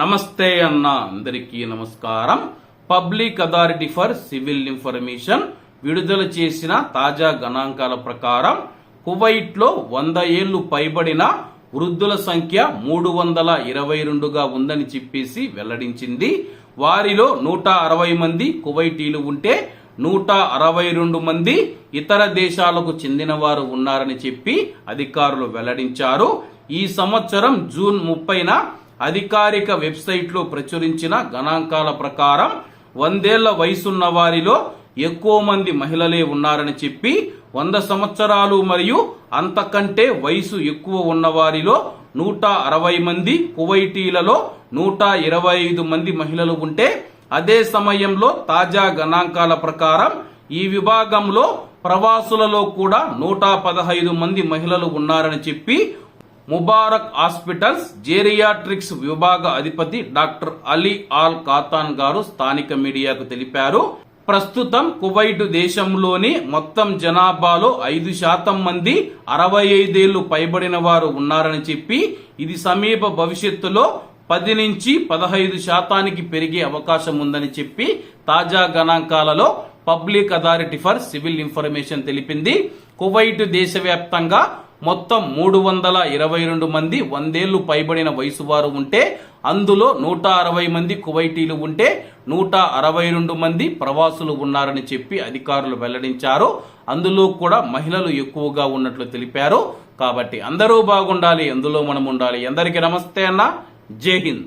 నమస్తే అన్న అందరికీ నమస్కారం. Public authority for civil information విడుదల చేసిన తాజా గణాంకాల ప్రకారం కువైట్లో వంద ఏళ్ళు పైబడిన వృద్ధుల సంఖ్య మూడు వందల ఇరవై రెండుగా ఉందని చెప్పేసి వెల్లడించింది. వారిలో నూట అరవై మంది కువైటీలు ఉంటే నూట అరవై రెండు మంది ఇతర దేశాలకు చెందినవారు ఉన్నారని చెప్పి అధికారులు వెల్లడించారు. ఈ సంవత్సరం జూన్ ముప్పైన అధికారిక వెబ్సైట్లో ప్రచురించిన గణాంకాల ప్రకారం వందేళ్ళ వయసున్న వారిలో ఎక్కువ మంది మహిళలే ఉన్నారని చెప్పి వంద సంవత్సరాలు మరియు అంతకంటే వయసు ఎక్కువ ఉన్నవారిలో నూట అరవై మంది కువైటీలలో నూట ఇరవై ఐదు మంది మహిళలు ఉంటే అదే సమయంలో తాజా గణాంకాల ప్రకారం ఈ విభాగంలో ప్రవాసులలో కూడా నూట పదహైదు మంది మహిళలు ఉన్నారని చెప్పి ముబారక్ హాస్పిటల్స్ జేరియాట్రిక్స్ విభాగ అధిపతి డాక్టర్ అలీ ఆల్ ఖాతాన్ గారు స్థానిక మీడియాకు తెలిపారు. ప్రస్తుతం కువైట్ దేశంలోని మొత్తం జనాభాలో ఐదు శాతం మంది అరవై ఐదేళ్ళు పైబడిన వారు ఉన్నారని చెప్పి ఇది సమీప భవిష్యత్తులో పది నుంచి పదహైదు శాతానికి పెరిగే అవకాశం ఉందని చెప్పి తాజా గణాంకాలలో public authority for civil information తెలిపింది. కువైట్ దేశవ్యాప్తంగా మొత్తం మూడు వందల ఇరవై రెండు మంది వందేళ్ళు పైబడిన వయసు వారు ఉంటే అందులో నూట అరవై మంది కువైటీలు ఉంటే నూట అరవై రెండు మంది ప్రవాసులు ఉన్నారని చెప్పి అధికారులు వెల్లడించారు. అందులో కూడా మహిళలు ఎక్కువగా ఉన్నట్లు తెలిపారు. కాబట్టి అందరూ బాగుండాలి అందులో మనం ఉండాలి. అందరికీ నమస్తే అన్న. జై హింద్.